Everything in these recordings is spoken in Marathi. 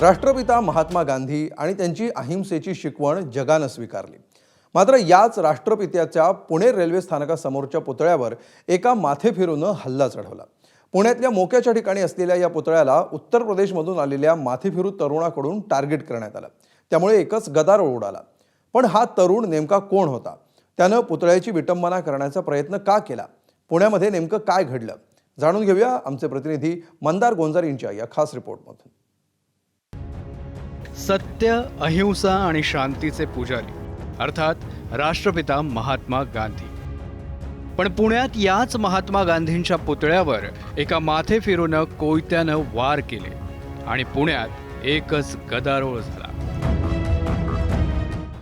राष्ट्रपिता महात्मा गांधी आणि त्यांची अहिंसेची शिकवण जगानं स्वीकारली. मात्र याच राष्ट्रपित्याच्या पुणे रेल्वे स्थानकासमोरच्या पुतळ्यावर एका माथेफिरूनं हल्ला चढवला. पुण्यातल्या मोक्याच्या ठिकाणी असलेल्या या पुतळ्याला उत्तर प्रदेशमधून आलेल्या माथेफिरू तरुणाकडून टार्गेट करण्यात आलं. त्यामुळे एकच गदारोळ उडाला. पण हा तरुण नेमका कोण होता? त्यानं पुतळ्याची विटंबना करण्याचा प्रयत्न का केला? पुण्यामध्ये नेमकं काय घडलं? जाणून घेऊया आमचे प्रतिनिधी मंदार गोंजारींच्या या खास रिपोर्टमधून. सत्य अहिंसा आणि शांतीचे पुजारी. अर्थात राष्ट्रपिता महात्मा गांधी. पण पुण्यात याच महात्मा गांधींच्या पुतळ्यावर एका माथे फिरूनं कोयत्यानं वार केले आणि पुण्यात एकच गदारोळ झाला.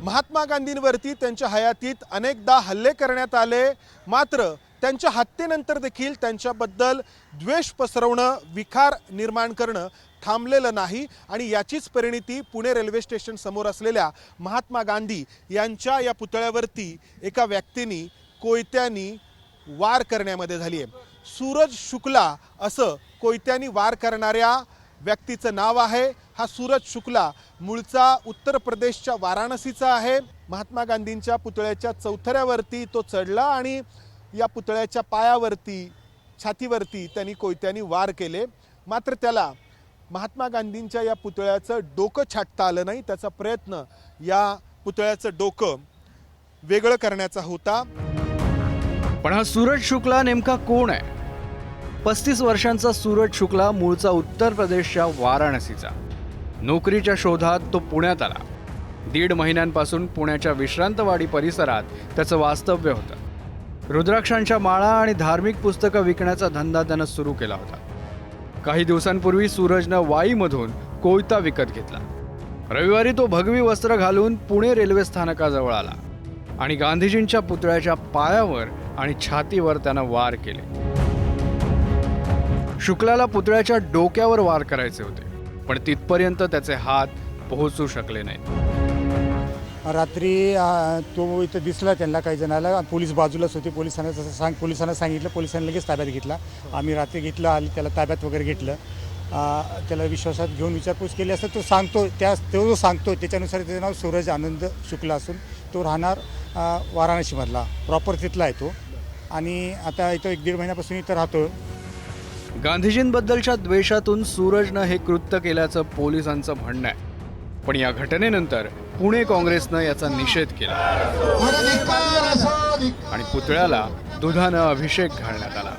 महात्मा गांधींवरती त्यांच्या हयातीत अनेकदा हल्ले करण्यात आले मात्र त्यांच्या हत्येनंतर देखील त्यांच्याबद्दल द्वेष पसरवणं विकार निर्माण करणं थांबलेलं नाही आणि याचीच परिणिती पुणे रेल्वे स्टेशन समोर असलेल्या महात्मा गांधी यांच्या या पुतळ्यावरती एका व्यक्तीनी कोयत्यानी वार करण्यामध्ये झाली आहे. सूरज शुक्ला असं कोयत्यानी वार करणाऱ्या व्यक्तीचं नाव आहे. हा सूरज शुक्ला मूळचा उत्तर प्रदेशच्या वाराणसीचा आहे. महात्मा गांधींच्या पुतळ्याच्या चौथऱ्यावरती तो चढला आणि या पुतळ्याच्या पायावरती छातीवरती त्यांनी कोयत्यानी वार केले. मात्र त्याला महात्मा गांधींच्या या पुतळ्याचं डोकं छाटता आलं नाही. त्याचा प्रयत्न या पुतळ्याचं डोकं वेगळं करण्याचा होता. पण हा सूरज शुक्ला नेमका कोण आहे? पस्तीस वर्षांचा सूरज शुक्ला मूळचा उत्तर प्रदेशच्या वाराणसीचा. नोकरीच्या शोधात तो पुण्यात आला. दीड महिन्यांपासून पुण्याच्या विश्रांतवाडी परिसरात त्याचं वास्तव्य होतं. रुद्राक्षांच्या माळा आणि धार्मिक पुस्तकं विकण्याचा धंदा त्यानं सुरू केला होता. काही दिवसांपूर्वी सूरजनं वाईमधून कोयता विकत घेतला. रविवारी तो भगवी वस्त्र घालून पुणे रेल्वे स्थानकाजवळ आला आणि गांधीजींच्या पुतळ्याच्या पायावर आणि छातीवर त्यानं वार केले. शुक्लाला पुतळ्याच्या डोक्यावर वार करायचे होते पण तिथपर्यंत त्याचे हात पोहोचू शकले नाहीत. रात्री तो इथं दिसला त्यांना काही जणाला. पोलीस बाजूलाच होते. पोलिसांना जसं सांग पोलिसांना सांगितलं. पोलिसांनी लगेच ताब्यात घेतला. आम्ही रात्री घेतलं आली त्याला ताब्यात वगैरे घेतलं. त्याला विश्वासात घेऊन विचारपूस केली असं तो सांगतो त्या तो जो सांगतो त्याच्यानुसार त्याचं नाव सूरज आनंद शुक्ला असून तो राहणार वाराणसीमधला. प्रॉपर तिथला आहे तो. आणि आता इथं एक दीड महिन्यापासून इथं राहतो गांधीजींबद्दलच्या द्वेषातून सूरजनं हे कृत्य केल्याचं पोलिसांचं म्हणणं आहे. पण या घटनेनंतर पुणे काँग्रेसनं याचा निषेध केला. आणि पुतळ्याला दुधानं अभिषेक घालण्यात आला.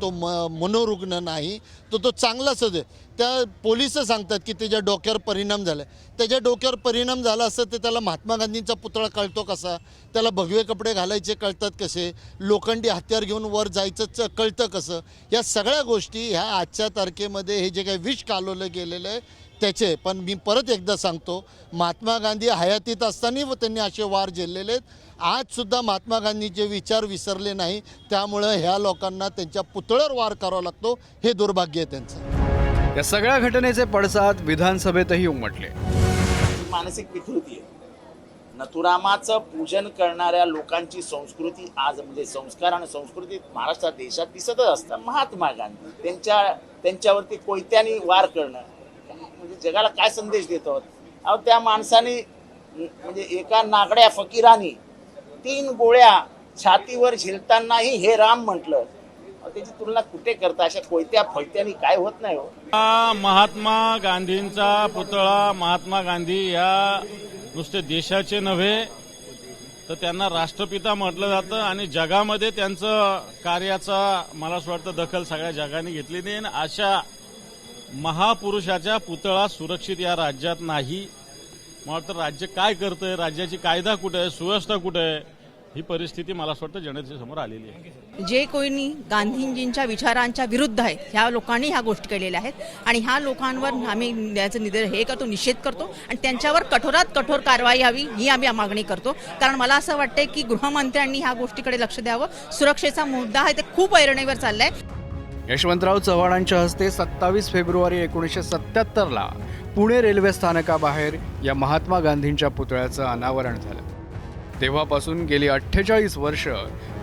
तो म मनोरुग्ण नाही तो तो चांगलाच होते त्या पोलीस सांगतात की त्याच्या डोक्यावर परिणाम झाला त्याच्या डोक्यावर परिणाम झाला असतं ते त्याला महात्मा गांधींचा पुतळा कळतो कसा? त्याला भगवे कपडे घालायचे कळतात कसे? लोखंडी हत्यार घेऊन वर जायचं च- कळतं कसं? या सगळ्या गोष्टी ह्या आजच्या तारखेमध्ये हे जे काही विष कालवलं गेलेलं आहे त्याचे. पण मी परत एकदा सांगतो महात्मा गांधी हयातीत असताना व त्यांनी असे वार झेललेले आहेत. आज सुद्धा महात्मा गांधीचे विचार विसरले नाही. त्यामुळं ह्या लोकांना त्यांच्या पुतळ्यावर वार करावा लागतो. हे दुर्भाग्य आहे त्यांचं. या सगळ्या घटनेचे पडसाद विधानसभेतही उमटले. मानसिक विकृती आहे. नथुरामाचं पूजन करणाऱ्या लोकांची संस्कृती आज म्हणजे संस्कार आणि संस्कृती महाराष्ट्रात देशात दिसतच असतात. महात्मा गांधी त्यांच्या त्यांच्यावरती कोयत्यानी वार करणं. म्हणजे जगाला काय संदेश देतो अहो त्या माणसाने म्हणजे एका नागड्या फकीरानी तीन गोळ्या छातीवर झेलतानाही हे राम म्हटलं. त्याची तुलना कुठे करता? अशा कोयत्या फळत्यानी काय होत नाही हो? महात्मा गांधींचा पुतळा महात्मा गांधी या नुसते देशाचे नव्हे तर त्यांना राष्ट्रपिता म्हटलं जातं आणि जगामध्ये त्यांचं कार्याचा मला असं वाटतं दखल सगळ्या जगाने घेतली नाही. आणि अशा महापुरुषाच्या पुतळा सुरक्षित या राज्यात नाही. मला वाटतं राज्य काय करतंय राज्याची कायदा कुठे आहे सुव्यवस्था कुठे आहे ही परिस्थिती मला असं वाटतं जनतेच्या समोर आलेली आहे. जे कोणी गांधींजींच्या विचारांच्या विरुद्ध आहेत ह्या लोकांनी ह्या गोष्टी केलेल्या आहेत. आणि ह्या लोकांवर आम्ही याचं निदर हे करतो निषेध करतो? आणि त्यांच्यावर कठोरात कठोर कारवाई हवी ही आम्ही मागणी करतो. कारण मला असं वाटतंय की गृहमंत्र्यांनी ह्या गोष्टीकडे लक्ष द्यावं. सुरक्षेचा मुद्दा आहे ते खूप ऐरणीवर चाललाय. यशवंतराव चव्हाणांच्या हस्ते सत्तावीस फेब्रुवारी एकोणीसशे सत्याहत्तरला पुणे रेल्वे स्थानकाबाहेर या महात्मा गांधींच्या पुतळ्याचं अनावरण झालं. तेव्हापासून गेली अठ्ठेचाळीस वर्ष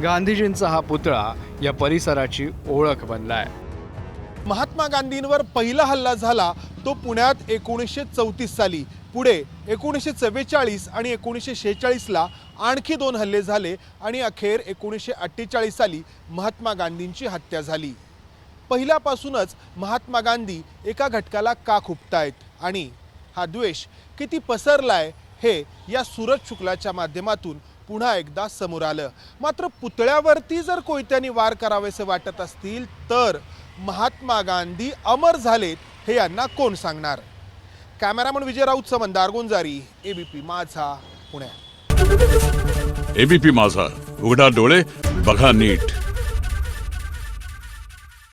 गांधीजींचा हा पुतळा या परिसराची ओळख बनलाय. महात्मा गांधींवर पहिला हल्ला झाला तो पुण्यात एकोणीसशे चौतीस साली. पुढे एकोणीसशे चव्वेचाळीस आणि एकोणीसशे शेहेचाळीसला आणखी दोन हल्ले झाले आणि अखेर एकोणीसशे अठ्ठेचाळीस साली महात्मा गांधींची हत्या झाली. पहिल्यापासूनच महात्मा गांधी एका घटकाला का खुपतायत? आणि हा द्वेष किती पसरलाय हे या सूरज शुक्लाच्या माध्यमातून पुन्हा एकदा समोर आलं. मात्र पुतळ्यावरती जर कोयत्याने वार करावेसे वाटत असतील तर महात्मा गांधी अमर झालेत हे यांना कोण सांगणार? Cameraman Vijay Raut Mandar Gonjari ABP Majha Pune. ABP माझा. उघडा डोळे बघा नीट.